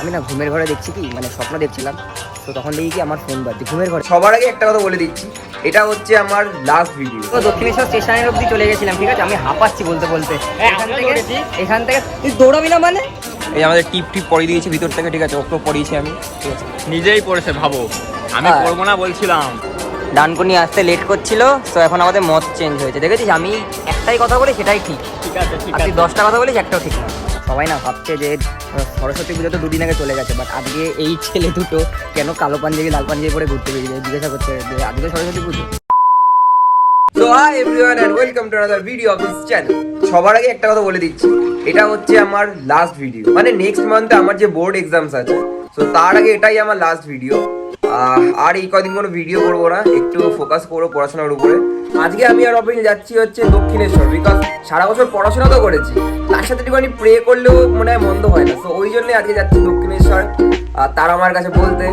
আমি না ঘুমের ঘরে দেখছি কি মানে স্বপ্ন দেখছিলাম। তো তখন দেখি কি আমার ফোন বাজছে ঘুমের ঘরে। সবার আগে একটা কথা বলে দিচ্ছি এটা হচ্ছে আমার লাস্ট ভিডিও তো দক্ষিণেশ্বর স্টেশনের অবধি চলে গেছিলাম ঠিক আছে? আমি হাঁপাচ্ছি বলতে বলতে। এখান থেকে এখান থেকে তুই দৌড়াবি না মানে? এই আমাদের টিপ টিপ পরিয়ে দিয়েছি ভিতর থেকে ঠিক আছে? ওকেও পরিয়েছি আমি ঠিক আছে? নিজেই পড়েছে ভাবো। আমি হ্যাঁ। করব না বলছিলাম। ডানকুনি আসতে লেট করছিল তো এখন আমাদের মত চেঞ্জ হয়েছে দেখেছিস? আমি একটাই কথা বলি সেটাই ঠিক। ঠিক আছে ঠিক আর তুই দশটা কথা বলিস একটাও ঠিক না। সবাই না ভাবছে যে সরস্বতী পুজো তো দুদিন আগে চলে গেছে বাট আজকে এই ছেলে দুটো কেন কালো পাঞ্জাবি, লাল পাঞ্জাবি পরে ঘুরতে বেরিয়ে জিজ্ঞাসা করছে যে, আজকে Saraswati Puja. So hi everyone and welcome to another video of this channel সবার আগে একটা কথা বলে দিচ্ছি। এটা হচ্ছে আমার লাস্ট ভিডিও মানে নেক্সট মান্থে আমার যে বোর্ড এক্সামস আছে সো তার আগে এটাই আমার লাস্ট ভিডিও আর এই কদিন কোনো ভিডিও করব না, একটু ফোকাস করব পড়াশোনার উপরে। আজকে আমি আর অপিন যাচ্ছি হচ্ছে দক্ষিণেশ্বর বিকজ সারা বছর পড়াশোনা তো করেছি। তার সাথে একটুখানি প্রে করলেও মনে হয় মন্দ হয় না। তো ওই জন্যই আজকে যাচ্ছি দক্ষিণেশ্বর আর তার আমার কাছে বলতে।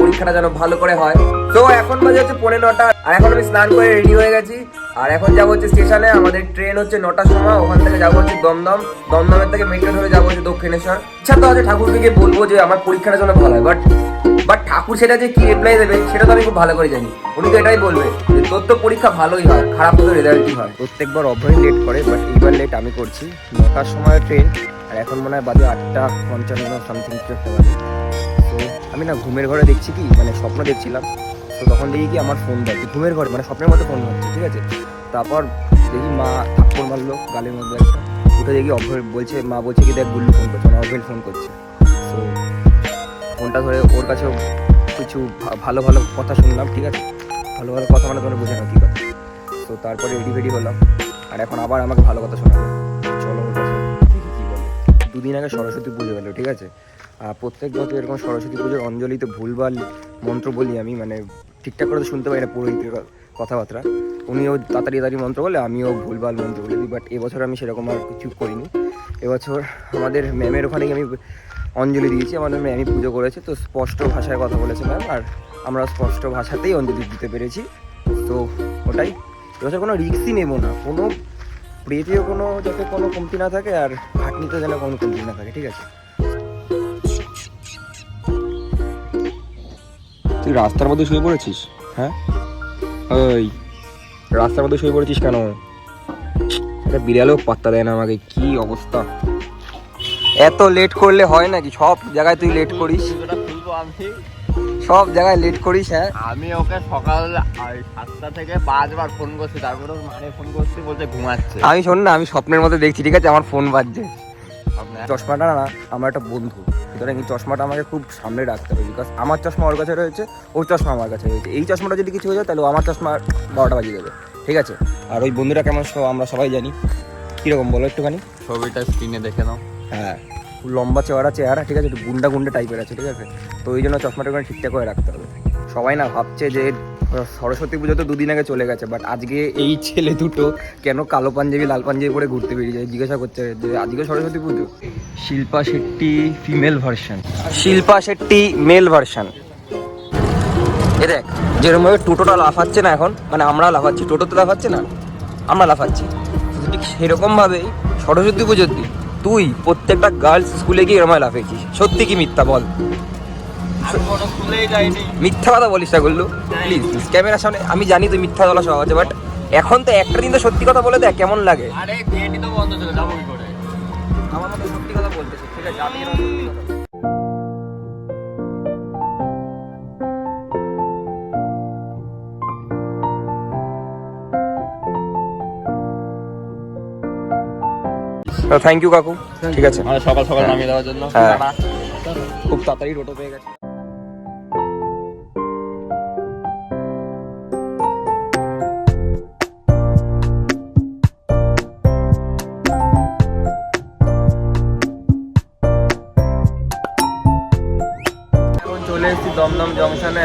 পরীক্ষাটা যেন ভালো করে হয়। তো এখন বাজে হচ্ছে পনেরো নটা, আর এখন আমি স্নান করে রেডি হয়ে গেছি। আর এখন যাব হচ্ছে স্টেশনে আমাদের ট্রেন হচ্ছে নটার সময়, ওখান থেকে যাব হচ্ছে দমদম। দমদমের থেকে মেট্রো ধরে যাব হচ্ছে দক্ষিণেশ্বর। ইচ্ছা তো আছে ঠাকুরকে বলব যে আমার পরীক্ষাটা যেন ভালো হয় বাট বাট ঠাকুর সেটা যে কি রিপ্লাই দেবে, সেটা তো আমি খুব ভালো করে জানি। উনি তো এটাই বলবে যে তোর তো পরীক্ষা ভালোই হয়, খারাপ তো রেজাল্টই হয়। প্রত্যেকবার অভয় লেট করে বাট এইবার লেট আমি করছি। নটার সময় ট্রেন আর এখন মনে হয় বাজে আটটা পঞ্চান্ন সামথিং কিছু একটা তো আমি না ঘুমের ঘরে দেখছি কি মানে স্বপ্ন দেখছিলাম। তো তখন দেখি কি আমার ফোন বাজছে ঘুমের ঘরে মানে স্বপ্নের মধ্যে ফোন বাজছে ঠিক আছে? তারপর দেখি মা থাপ্পড় মারলো গালের মধ্যে একটা। উঠে দেখি অভয় বলছে, মা বলছে কি দেখ গুল্লু ফোন করছে মানে অভয় ফোন করছে। তো ফোনটা ধরে ওর কাছেও কিছু ভালো ভালো কথা শুনলাম, ঠিক আছে? ভালো ভালো কথা মানে তোমরা বুঝে না কি কথা। তো তারপরে রেডি ফেডি হলাম। আর এখন আবার আমাকে ভালো কথা শোনাবে। চলো কাছে দুদিন আগে সরস্বতী পুজো গেলো, ঠিক আছে? প্রত্যেক বছর এরকম সরস্বতী পুজোর অঞ্জলিতে ভুলভাল মন্ত্র বলি আমি মানে ঠিকঠাক করে তো শুনতে পারি না পুরোহিতের কথাবার্তা। উনিও তাড়াতাড়ি তাড়াতাড়ি মন্ত্র বলে, আমিও ভুলভাল মন্ত্র বলে দিই বাট এবছর আমি সেরকম আর কিছু করিনি। এবছর আমাদের ম্যামের ওখানেই আমি অঞ্জলি দিয়েছি, আমাদের ম্যামই পুজো করেছে, তো স্পষ্ট ভাষায় কথা বলেছে ম্যাম, আর আমরা স্পষ্ট ভাষাতেই অঞ্জলি দিতে পেরেছি। তো ওটাই, এবছর কোনো রিক্সই নেব না, কোনো প্রেতেও কোনো যাতে কোনো কমতি না থাকে, আর খাটনিতেও যেন কোনো কমতি না থাকে, ঠিক আছে? তুই রাস্তার মধ্যে শুয়ে পড়েছিস? হ্যাঁ? ওই রাস্তার মধ্যে শুয়ে পড়েছিস কেন? এটা বিড়ালেও পাত্তা দেয় না আমাকে কি অবস্থা? এত লেট করলে হয় নাকি? সব জায়গায় তুই লেট করিস। সব জায়গায় লেট করিস হ্যাঁ? আমি ওকে সকাল সাতটা থেকে পাঁচবার ফোন করছি তারপরে মানে ফোন করছি বলছে ঘুমাচ্ছে। আমি শোন না আমি স্বপ্নের মধ্যে দেখছি ঠিক আছে? আমার ফোন বাজছে। চশমাটা না আমার একটা বন্ধু। সুতরাং এই চশমাটা আমাকে খুব সামনে রাখতে হবে বিকজ আমার চশমা ওর কাছে রয়েছে ওর চশমা আমার কাছে রয়েছে। এই চশমাটা যদি কিছু হয়ে যায় তাহলে আমার চশমা বারোটা বাজিয়ে দেবে। ঠিক আছে? আর ওই বন্ধুরা কেমন সব আমরা সবাই জানি। কীরকম বলো একটুখানি? ছবিটা স্ক্রিনে দেখে নাও। হ্যাঁ। লম্বা চেহারা চেহারা ঠিক আছে? একটু গুন্ডা গুন্ডা টাইপের আছে ঠিক আছে? তো ওই জন্য চশমাটা ওখানে ঠিকঠাক করে রাখতে হবে। সবাই না ভাবছে যে সরস্বতী পুজো তো দুদিন আগে চলে গেছে বাট আজকে এই ছেলে দুটো কেন কালো পাঞ্জাবি, লাল পাঞ্জাবি পরে ঘুরতে বেরিয়ে যায় জিজ্ঞাসা করছে যে আজকে Saraswati Puja? Shilpa Shetty female version Shilpa Shetty male version এ দেখ যেরকমভাবে টোটোটা লাফাচ্ছে না এখন মানে আমরা লাফাচ্ছি, টোটোতে লাফাচ্ছে না, আমরা লাফাচ্ছি। ঠিক সেরকমভাবেই সরস্বতী পুজোর দিন তুই প্রত্যেকটা গার্লস স্কুলে গিয়ে এরময় লাফেছিস সত্যি কি মিথ্যা বল? মিথ্যা কথা বলিস না করলু প্লিজ প্লিজ ক্যামেরার সামনে আমি জানি তুই মিথ্যা বলা সব আছে বাট এখন তো একটা দিন তো সত্যি কথা বলে দেখ কেমন লাগে। আরে গেটই তো বন্ধ ছিল যাব কি করে আমার মতো সত্যি কথা বলতেছে ঠিক আছে আমি এরকম সত্যি কথা থ্যাংক ইউ কাকু। ঠিক আছে। আমাদের সকাল সকাল নামিয়ে দেওয়ার জন্য। হ্যাঁ। খুব তাড়াতাড়ি টোটো পেয়ে গেছে।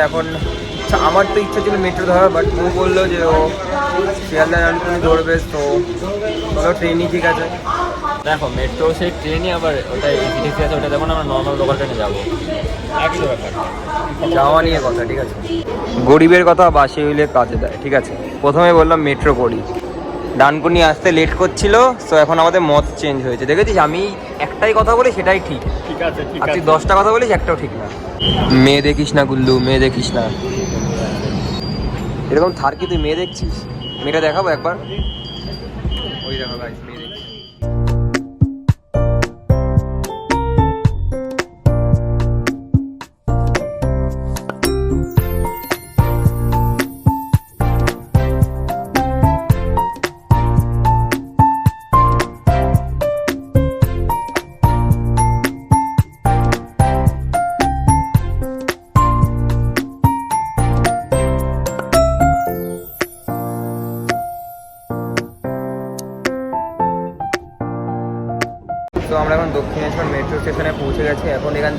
এখন ইচ্ছা আমার তো ইচ্ছা ছিল মেট্রো ধরার বাট ও বলল যে ও শিয়ালদা তুমি ধরবে তো চলো ট্রেনই ঠিক আছে। দেখো মেট্রো সেই ট্রেনই আবার ওটা এসি আছে ওটা দেখুন আমরা নর্মাল লোকাল ট্রেনে যাব। একই ব্যাপার। যাওয়া নিয়ে কথা ঠিক আছে? গরিবের কথা বাসে হইলে কাজে দেয় ঠিক আছে? প্রথমে বললাম মেট্রো করি। ডানকুনি আসতে লেট করছিল তো এখন আমাদের মত চেঞ্জ হয়েছে। দেখেছিস আমি একটাই কথা বলি সেটাই ঠিক। ঠিক আছে আর তুই দশটা কথা বলিস একটাও ঠিক না। মেয়ে দেখিস না গুল্লু, মেয়ে দেখিস না। এরকম থার কি তুই মেয়ে দেখছিস? মেয়েটা দেখাবো একবার? ওই দেখো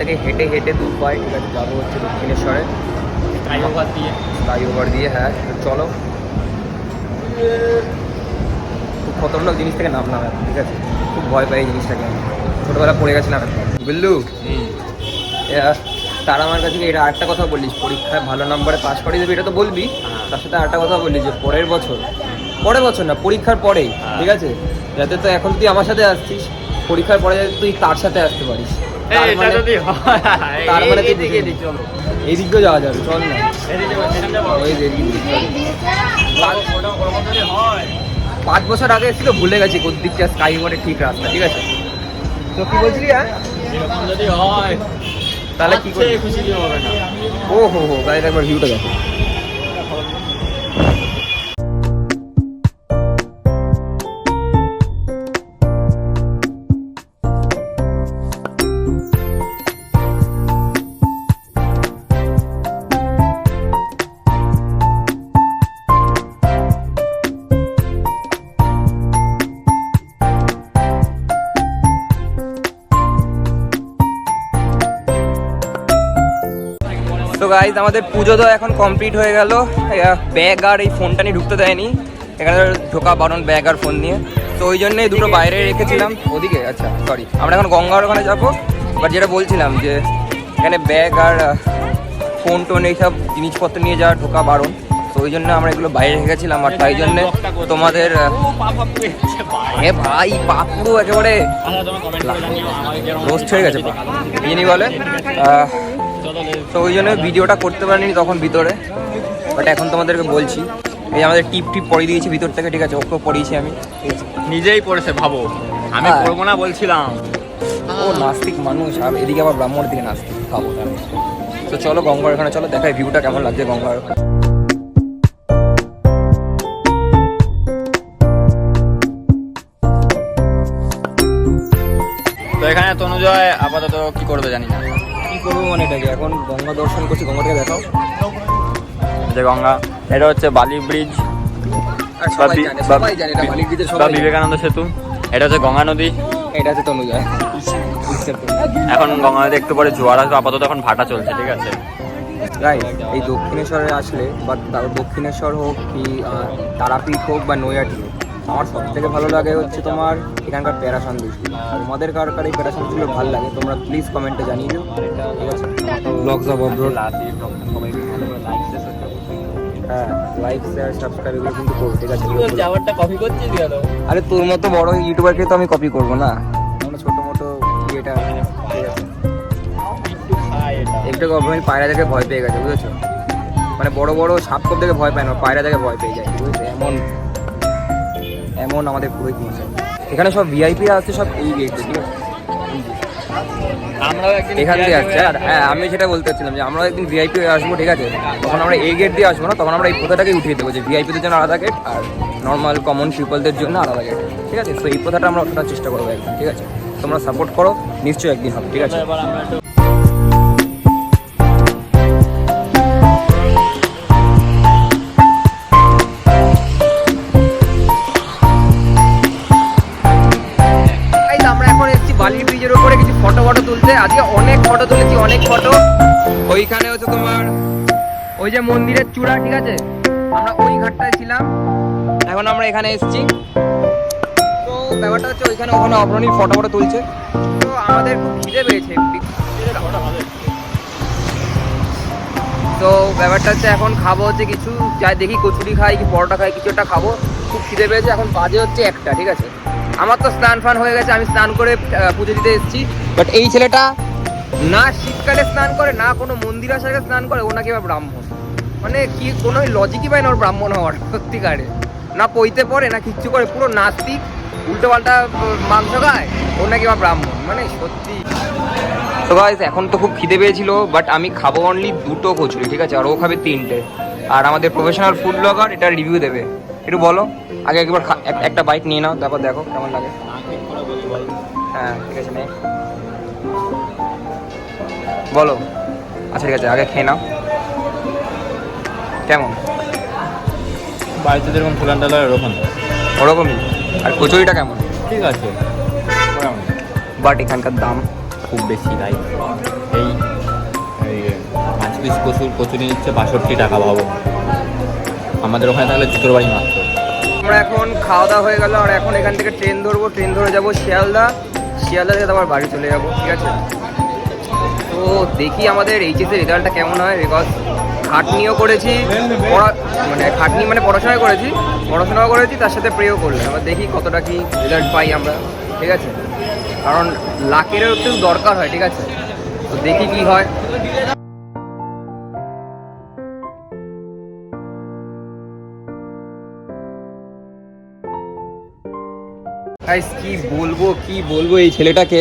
থেকে হেঁটে হেঁটে দু পাই ঠিক আছে যাব হচ্ছে দক্ষিণেশ্বরে। ফ্লাইওভার দিয়ে। ফ্লাইওভার দিয়ে হ্যাঁ চলো। খুব খতরনাক জিনিস থেকে নামলাম এখন ঠিক আছে? খুব ভয় পাই এই জিনিসটাকে আমি। ছোটোবেলা পড়ে গেছিলাম বুঝলু এরা তার আমার কাছে এটা আরেকটা কথা বললিস পরীক্ষায় ভালো নম্বরে পাস করিয়ে দেবে এটা তো বলবি? তার সাথে আরেকটা কথা বললি যে পরের বছর পরের বছর না পরীক্ষার পরেই ঠিক আছে? যাতে তো এখন তুই আমার সাথে আসছিস পরীক্ষার পরে যাতে তুই তার সাথে আসতে পারিস। তার মানে- মানে যাওয়া যাবে চল না। পাঁচ বছর আগে ছিল ভুলে গেছি কোন দিকটা স্কাই ওয়ার্ডের ঠিক রাস্তা ঠিক আছে? তো কি বলছিলি হ্যাঁ? যদি হয় তাহলে কি করবি? খুশি হবে না। ও হো হো গাড়িটা একবার ভিউটা দেখো। গাইজ আমাদের পুজো তো এখন কমপ্লিট হয়ে গেল। ব্যাগ আর এই ফোনটা নিয়ে ঢুকতে দেয়নি। এখানে ঢোকা বারণ ব্যাগ আর ফোন নিয়ে। তো ওই জন্যই দুটো বাইরে রেখেছিলাম। ওদিকে? আচ্ছা সরি আমরা এখন গঙ্গার ওখানে যাব। বাট যেটা বলছিলাম যে এখানে ব্যাগ আর ফোন টোন এইসব জিনিসপত্র নিয়ে যাওয়া ঢোকা বারণ তো ওই জন্য আমরা এগুলো বাইরে রেখেছিলাম। আর তাই জন্যে তোমাদের পেয়েছে ভাই পা পুরো একেবারে রোস্ট হয়ে গেছে পা ইনি বলে? তো ওই জন্য ভিডিওটা করতে পারিনি তখন ভিতরে বাট এখন তোমাদেরকে বলছি। এই আমাদের টিপ টিপ পরিয়ে দিয়েছি ভিতর থেকে ঠিক আছে? ওকেও পরিয়েছি আমি। নিজেই পড়েছে ভাবো। আমি হ্যাঁ। পড়ব না বলছিলাম। ও নাস্তিক মানুষ আর এদিকে আবার ব্রাহ্মণ দিকে নাস্তিক খাব তো চলো গঙ্গার ওখানে চলো দেখাই ভিউটা কেমন লাগছে গঙ্গার ওখানে। তো এখানে তনুজয় আপাতত কি করবে জানি না। করব মানে এটাকে। এখন গঙ্গা দর্শন করছি গঙ্গা থেকে দেখাও। যে গঙ্গা এটা হচ্ছে বালি ব্রিজ। বা। বিবেকানন্দ সেতু। এটা হচ্ছে গঙ্গা নদী। এটা হচ্ছে তনুজয় এখন গঙ্গা নদী একটু পরে জোয়ার আসবে আপাতত এখন ভাটা চলছে ঠিক আছে? রাইট এই দক্ষিণেশ্বরে আসলে বা দক্ষিণেশ্বর হোক কি তারাপীঠ হোক বা নৈয়াটি হোক আমার সব থেকে ভালো লাগে হচ্ছে তোমার এখানকার প্যারা সন্দেশগুলো তোমাদের কার কার এই প্যারা সন্দেশগুলো ভালো লাগে তোমরা প্লিজ কমেন্টে জানিয়ে দিও। ঠিক আছে? ব্লগস অফ অব্রোড হ্যাঁ লাইক শেয়ার সাবস্ক্রাইব এগুলো কিন্তু করো ঠিক আছে? এগুলো কপি করছিস কেন? আরে তোর মতো বড় ইউটিউবারকে তো আমি কপি করব না। আমরা ছোট মোটো এটা একটু গভর্নমেন্ট পায়রা দেখে ভয় পেয়ে গেছে বুঝেছ? মানে বড় বড় সাপ দেখে ভয় পায় না পায়রা দেখে ভয় পেয়ে যায় বুঝেছ এমন এমন আমাদের পুরোহিত মশাই এখানে সব ভিআইপি আছে সব এই গেট ঠিক আছে? এখান দিয়ে আসছে। আর হ্যাঁ আমি সেটা বলতে চাচ্ছিলাম যে আমরা একদিন ভিআইপি হয়ে আসব ঠিক আছে? তখন আমরা এই গেট দিয়ে আসব না তখন আমরা এই প্রথাটাকে উঠিয়ে দেবো যে ভিআইপিদের জন্য আলাদা গেট আর নর্মাল কমন পিপলদের জন্য আলাদা গেট ঠিক আছে? তো এই প্রথাটা আমরা ওঠানোর চেষ্টা করব একদিন ঠিক আছে? তোমরা সাপোর্ট করো নিশ্চয়ই একদিন হবে ঠিক আছে? ওই যে মন্দিরের চূড়া, ঠিক আছে? আমরা ওই ঘাটটায় ছিলাম। এখন আমরা এখানে এসেছি। তো ব্যাপারটা হচ্ছে ওইখানে ওখানে অগ্রণী ফটো ফটো তুলছে। তো আমাদের খুব খিদে পেয়েছে। তো ব্যাপারটা হচ্ছে এখন খাব হচ্ছে কিছু, যাই দেখি কচুরি খাই কি পরোটা খাই, কিছু একটা খাব। খুব খিদে পেয়েছে, এখন বাজে হচ্ছে একটা, ঠিক আছে? আমার তো স্নান ফান হয়ে গেছে, আমি স্নান করে পুজো দিতে এসেছি। বাট এই ছেলেটা না শীতকালে স্নান করে, না কোনো মন্দির আসার স্নান করে, ও নাকি ব্রাহ্মণ। মানে কি কোনো লজিকই পায় না ওর ব্রাহ্মণ হওয়ার, সত্যিকারে। না পইতে পড়ে, না কিচ্ছু করে, পুরো নাস্তিক উল্টো পাল্টা মাংস খায়, ওর নাকি আবার ব্রাহ্মণ মানে সত্যি। তো গাইস এখন তো খুব খিদে পেয়েছিল বাট আমি খাব অনলি দুটো কচুরি, ঠিক আছে? আর ও খাবে তিনটে। আর আমাদের প্রফেশনাল ফুড ব্লগার এটা রিভিউ দেবে। একটু বলো, আগে একবার একটা বাইক নিয়ে নাও, তারপর দেখো কেমন লাগে। হ্যাঁ ঠিক আছে, নে। বলো। আচ্ছা ঠিক আছে, আগে খেয়ে নাও। কেমন? বাড়িতে যেরকম ফুলান ডাল ওরকম। ওরকমই। আর কচুরিটা কেমন? ঠিক আছে। বাট এখানকার দাম খুব বেশি তাই। এই এই পাঁচ পিস কচুর কচুরি নিচ্ছে বাষট্টি টাকা ভাবো। আমাদের ওখানে তাহলে জুতোর বাড়ি মাত্র। আমরা এখন খাওয়া দাওয়া হয়ে গেল আর এখন এখান থেকে ট্রেন ধরবো। ট্রেন ধরে যাব শিয়ালদা। শিয়ালদা থেকে আবার বাড়ি চলে যাব ঠিক আছে? তো দেখি আমাদের এইচএসের রেজাল্টটা কেমন হয় বিকজ খাটনিও করেছি মানে খাটনি মানে পড়াশোনা করেছি, পড়াশোনাও করেছি, তার সাথে প্রেও করলাম। এবার দেখি কতটা কি রেজাল্ট পাই আমরা, ঠিক আছে? কারণ লাকেরও একটু দরকার হয়, ঠিক আছে? তো দেখি কি হয়। কি বলব কি বলব এই ছেলেটাকে?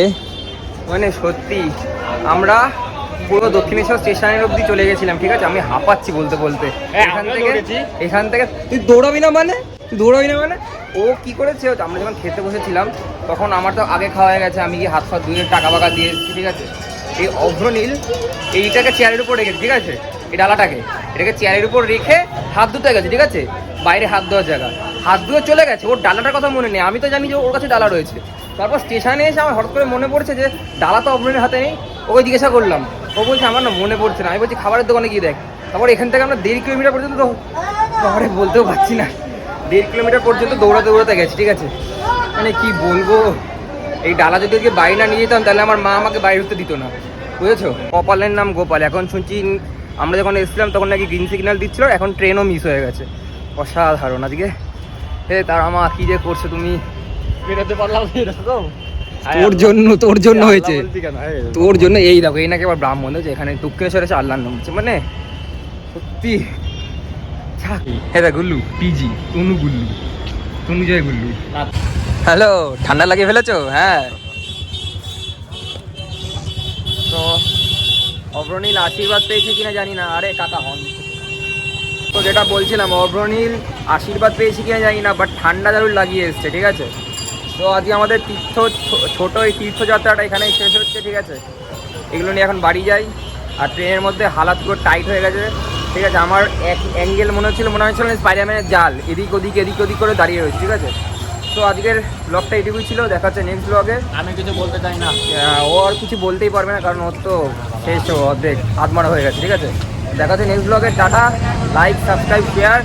মানে সত্যি, আমরা পুরো দক্ষিণেশ্বর স্টেশনের অবধি চলে গেছিলাম ঠিক আছে? আমি হাঁপাচ্ছি বলতে বলতে। হ্যাঁ, এখান থেকে এখান থেকে তুই দৌড়াবি না মানে? তুই দৌড়াবি না মানে? ও কি করেছে? আমরা যখন খেতে বসেছিলাম তখন আমার তো আগে খাওয়া হয়ে গেছে আমি গিয়ে হাত ফাত ধুয়ে টাকা বাকা দিয়ে ঠিক আছে? এই অভ্রনীল এইটাকে চেয়ারের উপর রেখেছে ঠিক আছে? এই ডালাটাকে। এটাকে চেয়ারের উপর রেখে হাত ধুতে গেছে ঠিক আছে? বাইরে হাত ধোয়ার জায়গা। হাত ধুয়ে চলে গেছে। ওর ডালাটার কথা মনে নেই। আমি তো জানি যে ওর কাছে ডালা রয়েছে। তারপর স্টেশনে এসে আমার হঠাৎ করে মনে পড়ছে যে ডালা তো অভ্রনীলের হাতে নেই। ওকে জিজ্ঞাসা করলাম। ও বলছে আমার না মনে পড়ছে না। আমি বলছি খাবারের দোকানে গিয়ে দেখ। তারপর এখান থেকে আমরা দেড় কিলোমিটার পর্যন্ত তো বলতেও পারছি না। দেড় কিলোমিটার পর্যন্ত দৌড়াতে দৌড়াতে গেছি ঠিক আছে? মানে কি বলব? এই ডালা যদি আজকে বাড়ি না নিয়ে যেতাম তাহলে আমার মা আমাকে বাইরে উঠতে দিত না। বুঝেছ? কপালের নাম গোপাল। এখন শুনছি আমরা যখন এসেছিলাম তখন নাকি গ্রিন সিগন্যাল দিচ্ছিল এখন ট্রেনও মিস হয়ে গেছে। অসাধারণ আজকে। হে তার মা কী যে করছ তুমি? বেরোতে পারলাম এরকম? তোর জন্য তোর জন্য হয়েছে। তোর জন্য এই দেখো এই নাকি আবার ব্রাহ্মণ যে এখানে দক্ষিণেশ্বরে এসে আল্লাহর নাম হচ্ছে মানে সত্যি। হ্যাঁ গুল্লু পিজি তনু গুল্লু তনু জয় গুল্লু। হ্যালো ঠান্ডা লাগিয়ে ফেলেছো? হ্যাঁ। তো অভ্রনীল আশীর্বাদ পেয়েছে কিনা জানি না আরে কাকা হন। তো যেটা বলছিলাম অভ্রনীল আশীর্বাদ পেয়েছি কিনা জানি না বাট ঠান্ডা দারুণ লাগিয়ে এসছে ঠিক আছে? তো আজকে আমাদের তীর্থ ছোট এই তীর্থযাত্রাটা এখানেই শেষ হচ্ছে ঠিক আছে? এগুলো নিয়ে এখন বাড়ি যাই। আর ট্রেনের মধ্যে হালাত পুরো টাইট হয়ে গেছে ঠিক আছে? আমার এক অ্যাঙ্গেল মনে হচ্ছিল মনে হচ্ছিল স্পাইডারম্যানের জাল। এদিক ওদিক এদিক ওদিক করে দাঁড়িয়ে রয়েছে ঠিক আছে? তো আজকের ব্লগটা এটুকুই ছিল দেখা হচ্ছে নেক্সট ব্লগে আমি কিছু বলতে চাই না। ও আর কিছু বলতেই পারবে না কারণ ওর তো শেষ অর্ধেক হাত মারা হয়ে গেছে ঠিক আছে? দেখা হচ্ছে নেক্সট ব্লগে টাটা লাইক সাবস্ক্রাইব শেয়ার